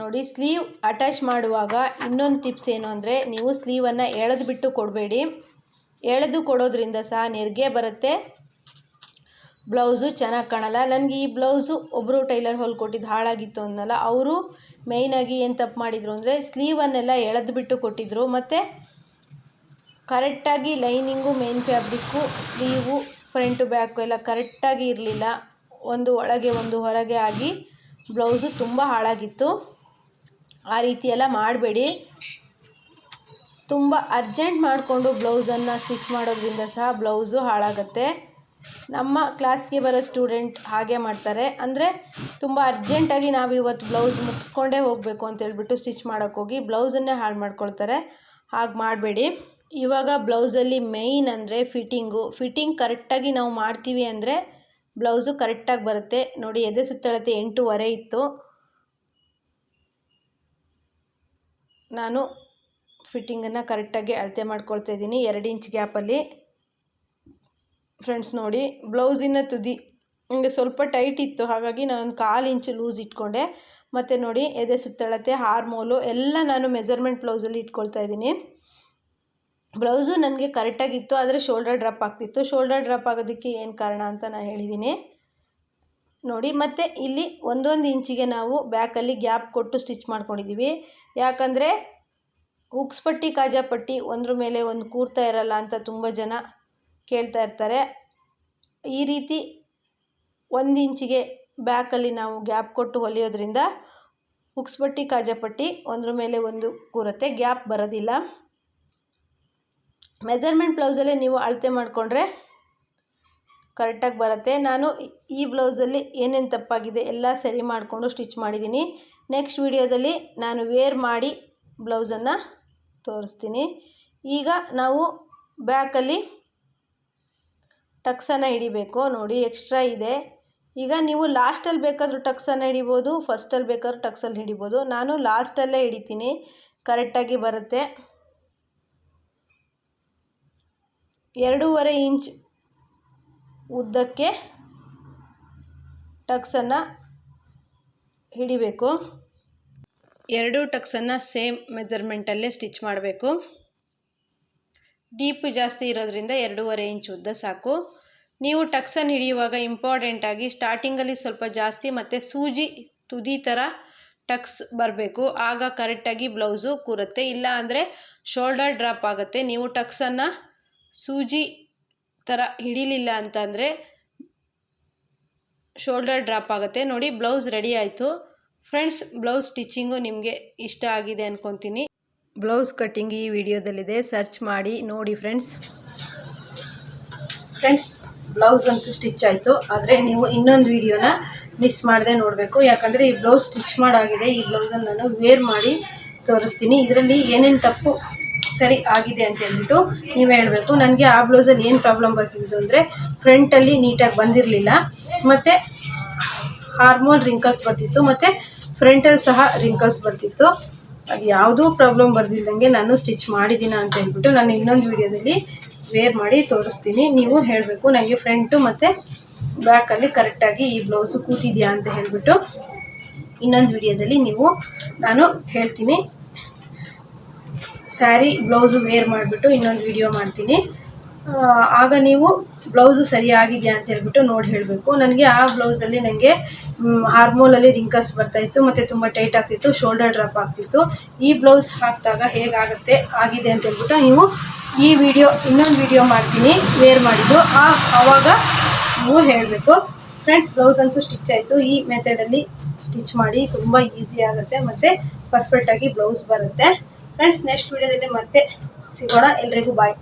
ನೋಡಿ, ಸ್ಲೀವ್ ಅಟ್ಯಾಚ್ ಮಾಡುವಾಗ ಇನ್ನೊಂದು ಟಿಪ್ಸ್ ಏನು ಅಂದರೆ ನೀವು ಸ್ಲೀವನ್ನು ಎಳೆದು ಬಿಟ್ಟು ಕೊಡಬೇಡಿ. ಎಳೆದು ಕೊಡೋದ್ರಿಂದ ಸಹ ನೆರಿಗೆ ಬರುತ್ತೆ. ಬ್ಲೌಸು ಚೆನ್ನಾಗಿ ಕಾಣಲ್ಲ. ನನಗೆ ಈ ಬ್ಲೌಸು ಒಬ್ಬರು ಟೈಲರ್ ಹೊಲ್ಕೊಟ್ಟಿದ್ದು ಹಾಳಾಗಿತ್ತು ಅಂದಲ್ಲ ಅವರು ಮೇಯ್ನಾಗಿ ಏನು ತಪ್ಪು ಮಾಡಿದರು ಅಂದರೆ ಸ್ಲೀವನ್ನೆಲ್ಲ ಎಳೆದು ಬಿಟ್ಟು ಕೊಟ್ಟಿದ್ದರು ಮತ್ತು ಕರೆಕ್ಟಾಗಿ lining, main fabric, sleeve, front, back ಎಲ್ಲ ಕರೆಕ್ಟಾಗಿ ಇರಲಿಲ್ಲ. ಒಂದು ಒಳಗೆ ಒಂದು ಹೊರಗೆ ಆಗಿ ಬ್ಲೌಸು ತುಂಬ ಹಾಳಾಗಿತ್ತು. ಆ ರೀತಿ ಎಲ್ಲ ಮಾಡಬೇಡಿ. ತುಂಬ ಅರ್ಜೆಂಟ್ ಮಾಡಿಕೊಂಡು ಬ್ಲೌಸನ್ನು ಸ್ಟಿಚ್ ಮಾಡೋದ್ರಿಂದ ಸಹ ಬ್ಲೌಸು ಹಾಳಾಗುತ್ತೆ. ನಮ್ಮ ಕ್ಲಾಸ್ಗೆ ಬರೋ ಸ್ಟೂಡೆಂಟ್ ಹಾಗೆ ಮಾಡ್ತಾರೆ. ಅಂದರೆ ತುಂಬ ಅರ್ಜೆಂಟಾಗಿ ನಾವು ಇವತ್ತು ಬ್ಲೌಸ್ ಮುಗಿಸ್ಕೊಂಡೇ ಹೋಗಬೇಕು ಅಂತ ಹೇಳ್ಬಿಟ್ಟು ಸ್ಟಿಚ್ ಮಾಡೋಕ್ಕೋಗಿ ಬ್ಲೌಸನ್ನೇ ಹಾಳು ಮಾಡ್ಕೊಳ್ತಾರೆ. ಹಾಗೆ ಮಾಡಬೇಡಿ. ಇವಾಗ ಬ್ಲೌಸಲ್ಲಿ ಮೇಯ್ನ್ ಅಂದರೆ ಫಿಟ್ಟಿಂಗು ಫಿಟ್ಟಿಂಗ್ ಕರೆಕ್ಟಾಗಿ ನಾವು ಮಾಡ್ತೀವಿ ಅಂದರೆ ಬ್ಲೌಸು ಕರೆಕ್ಟಾಗಿ ಬರುತ್ತೆ. ನೋಡಿ, ಎದೆ ಸುತ್ತಳತೆ ಎಂಟೂವರೆ ಇತ್ತು. ನಾನು ಫಿಟ್ಟಿಂಗನ್ನು ಕರೆಕ್ಟಾಗಿ ಅಳತೆ ಮಾಡ್ಕೊಳ್ತಾ ಇದ್ದೀನಿ ಎರಡು ಇಂಚ್ ಗ್ಯಾಪಲ್ಲಿ ಫ್ರೆಂಡ್ಸ್ ನೋಡಿ, ಬ್ಲೌಸಿನ ತುದಿ. ನನಗೆ ಸ್ವಲ್ಪ ಟೈಟ್ ಇತ್ತು, ಹಾಗಾಗಿ ನಾನೊಂದು ಕಾಲು ಇಂಚು ಲೂಸ್ ಇಟ್ಕೊಂಡೆ. ಮತ್ತು ನೋಡಿ, ಎದೆ ಸುತ್ತಳತೆ ಹಾರ್ಮೋಲು ಎಲ್ಲ ನಾನು ಮೆಜರ್ಮೆಂಟ್ ಬ್ಲೌಸಲ್ಲಿ ಇಟ್ಕೊಳ್ತಾ ಇದ್ದೀನಿ. ಬ್ಲೌಸು ನನಗೆ ಕರೆಕ್ಟಾಗಿತ್ತು ಆದರೆ ಶೋಲ್ಡರ್ ಡ್ರಾಪ್ ಆಗ್ತಿತ್ತು. ಶೋಲ್ಡರ್ ಡ್ರಾಪ್ ಆಗೋದಕ್ಕೆ ಏನು ಕಾರಣ ಅಂತ ನಾನು ಹೇಳಿದ್ದೀನಿ. ನೋಡಿ, ಮತ್ತು ಇಲ್ಲಿ ಒಂದೊಂದು ಇಂಚಿಗೆ ನಾವು ಬ್ಯಾಕಲ್ಲಿ ಗ್ಯಾಪ್ ಕೊಟ್ಟು ಸ್ಟಿಚ್ ಮಾಡ್ಕೊಂಡಿದ್ದೀವಿ. ಯಾಕಂದರೆ ಉಕ್ಸ್ಪಟ್ಟಿ ಕಾಜಾಪಟ್ಟಿ ಕಾಜಾ ಪಟ್ಟಿ, ಒಂದ್ರ ಮೇಲೆ ಒಂದು ಕೂರ್ತಾ ಇರಲ್ಲ ಅಂತ ತುಂಬ ಜನ ಕೇಳ್ತಾ ಇರ್ತಾರೆ. ಈ ರೀತಿ ಒಂದು ಇಂಚಿಗೆ ಬ್ಯಾಕಲ್ಲಿ ನಾವು ಗ್ಯಾಪ್ ಕೊಟ್ಟು ಹೊಲಿಯೋದ್ರಿಂದ ಉಕ್ಸ್ಪಟ್ಟಿ ಪಟ್ಟಿ ಕಾಜಾ ಪಟ್ಟಿ ಒಂದ್ರ ಮೇಲೆ ಒಂದು ಕೂರುತ್ತೆ. ಗ್ಯಾಪ್ ಬರೋದಿಲ್ಲ. ಮೆಜರ್ಮೆಂಟ್ ಬ್ಲೌಸಲ್ಲೇ ನೀವು ಅಳತೆ ಮಾಡಿಕೊಂಡ್ರೆ ಕರೆಕ್ಟಾಗಿ ಬರುತ್ತೆ. ನಾನು ಈ ಬ್ಲೌಸಲ್ಲಿ ಏನೇನು ತಪ್ಪಾಗಿದೆ ಎಲ್ಲ ಸರಿ ಮಾಡಿಕೊಂಡು ಸ್ಟಿಚ್ ಮಾಡಿದ್ದೀನಿ. ನೆಕ್ಸ್ಟ್ ವಿಡಿಯೋದಲ್ಲಿ ನಾನು ವೇರ್ ಮಾಡಿ ಬ್ಲೌಸನ್ನು ತೋರಿಸ್ತೀನಿ. ಈಗ ನಾವು ಬ್ಯಾಕಲ್ಲಿ ಟಕ್ಸನ್ನು ಹಿಡಿಬೇಕು. ನೋಡಿ, ಎಕ್ಸ್ಟ್ರಾ ಇದೆ. ಈಗ ನೀವು ಲಾಸ್ಟಲ್ಲಿ ಬೇಕಾದರೂ ಟಕ್ಸನ್ನು ಹಿಡಿಬೋದು, ಫಸ್ಟಲ್ಲಿ ಬೇಕಾದ್ರೂ ಟಕ್ಸಲ್ಲಿ ಹಿಡಿಬೋದು. ನಾನು ಲಾಸ್ಟಲ್ಲೇ ಹಿಡಿತೀನಿ. ಕರೆಕ್ಟಾಗಿ ಬರುತ್ತೆ. ಎರಡೂವರೆ ಇಂಚ್ ಉದ್ದಕ್ಕೆ ಟಕ್ಸನ್ನು ಹಿಡಿಬೇಕು. ಎರಡೂ ಟಕ್ಸನ್ನು ಸೇಮ್ ಮೆಜರ್ಮೆಂಟಲ್ಲೇ ಸ್ಟಿಚ್ ಮಾಡಬೇಕು. ಡೀಪ್ ಜಾಸ್ತಿ ಇರೋದ್ರಿಂದ ಎರಡೂವರೆ ಇಂಚ್ ಉದ್ದ ಸಾಕು. ನೀವು ಟಕ್ಸನ್ನು ಹಿಡಿಯುವಾಗ ಇಂಪಾರ್ಟೆಂಟಾಗಿ ಸ್ಟಾರ್ಟಿಂಗಲ್ಲಿ ಸ್ವಲ್ಪ ಜಾಸ್ತಿ ಮತ್ತು ಸೂಜಿ ತುದಿ ಥರ ಟಕ್ಸ್ ಬರಬೇಕು. ಆಗ ಕರೆಕ್ಟಾಗಿ ಬ್ಲೌಸು ಕೂರುತ್ತೆ. ಇಲ್ಲ ಅಂದರೆ ಶೋಲ್ಡರ್ ಡ್ರಾಪ್ ಆಗುತ್ತೆ. ನೀವು ಟಕ್ಸನ್ನು ಸೂಜಿ ಥರ ಹಿಡಿಲಿಲ್ಲ ಅಂತಂದರೆ ಶೋಲ್ಡರ್ ಡ್ರಾಪ್ ಆಗುತ್ತೆ. ನೋಡಿ ಬ್ಲೌಸ್ ರೆಡಿ ಆಯಿತು. ಫ್ರೆಂಡ್ಸ್ ಬ್ಲೌಸ್ ಸ್ಟಿಚ್ಚಿಂಗು ನಿಮಗೆ ಇಷ್ಟ ಆಗಿದೆ ಅಂದ್ಕೊತೀನಿ ಬ್ಲೌಸ್ ಕಟ್ಟಿಂಗ್ ಈ ವಿಡಿಯೋದಲ್ಲಿದೆ. ಸರ್ಚ್ ಮಾಡಿ, ನೋಡಿ ಫ್ರೆಂಡ್ಸ್ ಫ್ರೆಂಡ್ಸ್ ಬ್ಲೌಸ್ ಅಂತೂ ಸ್ಟಿಚ್ ಆಯಿತು. ಆದರೆ ನೀವು ಇನ್ನೊಂದು ವಿಡಿಯೋನ ಮಿಸ್ ಮಾಡದೆ ನೋಡಬೇಕು. ಯಾಕಂದರೆ ಈ ಬ್ಲೌಸ್ ಸ್ಟಿಚ್ ಮಾಡಾಗಿದೆ. ಈ ಬ್ಲೌಸನ್ನು ನಾನು ವೇರ್ ಮಾಡಿ ತೋರಿಸ್ತೀನಿ. ಇದರಲ್ಲಿ ಏನೇನು ತಪ್ಪು ಸರಿ ಆಗಿದೆ ಅಂತ ಹೇಳ್ಬಿಟ್ಟು ನೀವು ಹೇಳಬೇಕು. ನನಗೆ ಆ ಬ್ಲೌಸಲ್ಲಿ ಏನು ಪ್ರಾಬ್ಲಮ್ ಬರ್ತಿದ್ದು ಅಂದರೆ ಫ್ರಂಟಲ್ಲಿ ನೀಟಾಗಿ ಬಂದಿರಲಿಲ್ಲ. ಮತ್ತು ಹಾರ್ಮೋನ್ ರಿಂಕಲ್ಸ್ ಬರ್ತಿತ್ತು. ಮತ್ತು ಫ್ರಂಟಲ್ಲಿ ಸಹ ರಿಂಕಲ್ಸ್ ಬರ್ತಿತ್ತು. ಅದು ಯಾವುದೂ ಪ್ರಾಬ್ಲಮ್ ಬರ್ದಿಲ್ದಂಗೆ ನಾನು ಸ್ಟಿಚ್ ಮಾಡಿದ್ದೀನ ಅಂತ ಹೇಳ್ಬಿಟ್ಟು ನಾನು ಇನ್ನೊಂದು ವೀಡಿಯೋದಲ್ಲಿ ವೇರ್ ಮಾಡಿ ತೋರಿಸ್ತೀನಿ. ನೀವು ಹೇಳಬೇಕು ನನಗೆ ಫ್ರಂಟು ಮತ್ತು ಬ್ಯಾಕಲ್ಲಿ ಕರೆಕ್ಟಾಗಿ ಈ ಬ್ಲೌಸು ಕೂತಿದೆಯಾ ಅಂತ ಹೇಳಿಬಿಟ್ಟು ಇನ್ನೊಂದು ವಿಡಿಯೋದಲ್ಲಿ ನೀವು, ನಾನು ಹೇಳ್ತೀನಿ. ಸ್ಯಾರಿ ಬ್ಲೌಸು ವೇರ್ ಮಾಡಿಬಿಟ್ಟು ಇನ್ನೊಂದು ವಿಡಿಯೋ ಮಾಡ್ತೀನಿ. ಆಗ ನೀವು ಬ್ಲೌಸು ಸರಿಯಾಗಿದೆಯಾ ಅಂತ ಹೇಳ್ಬಿಟ್ಟು ನೋಡಿ ಹೇಳಬೇಕು. ನನಗೆ ಆ ಬ್ಲೌಸಲ್ಲಿ ನನಗೆ ಹಾರ್ಮೋಲಲ್ಲಿ ರಿಂಕಲ್ಸ್ ಬರ್ತಾಯಿತ್ತು ಮತ್ತು ತುಂಬ ಟೈಟ್ ಆಗ್ತಿತ್ತು ಶೋಲ್ಡರ್ ಡ್ರಾಪ್ ಆಗ್ತಿತ್ತು. ಈ ಬ್ಲೌಸ್ ಹಾಕಿದಾಗ ಹೇಗಾಗುತ್ತೆ, ಆಗಿದೆ ಅಂತ ಹೇಳ್ಬಿಟ್ಟು ನೀವು ಈ ವಿಡಿಯೋ ಇನ್ನೊಂದು ವಿಡಿಯೋ ಮಾಡ್ತೀನಿ ವೇರ್ ಮಾಡಿದ್ದು. ಆ, ಆವಾಗ ನೀವು ಹೇಳಬೇಕು. ಫ್ರೆಂಡ್ಸ್ ಬ್ಲೌಸ್ ಅಂತೂ ಸ್ಟಿಚ್ ಆಯಿತು. ಈ ಮೆಥಡಲ್ಲಿ ಸ್ಟಿಚ್ ಮಾಡಿ ತುಂಬ ಈಸಿ ಆಗುತ್ತೆ, ಮತ್ತು ಪರ್ಫೆಕ್ಟಾಗಿ ಬ್ಲೌಸ್ ಬರುತ್ತೆ. ಫ್ರೆಂಡ್ಸ್ ನೆಕ್ಸ್ಟ್ ವಿಡಿಯೋದಲ್ಲಿ ಮತ್ತೆ ಸಿಗೋಣ. ಎಲ್ರಿಗೂ ಬಾಯ್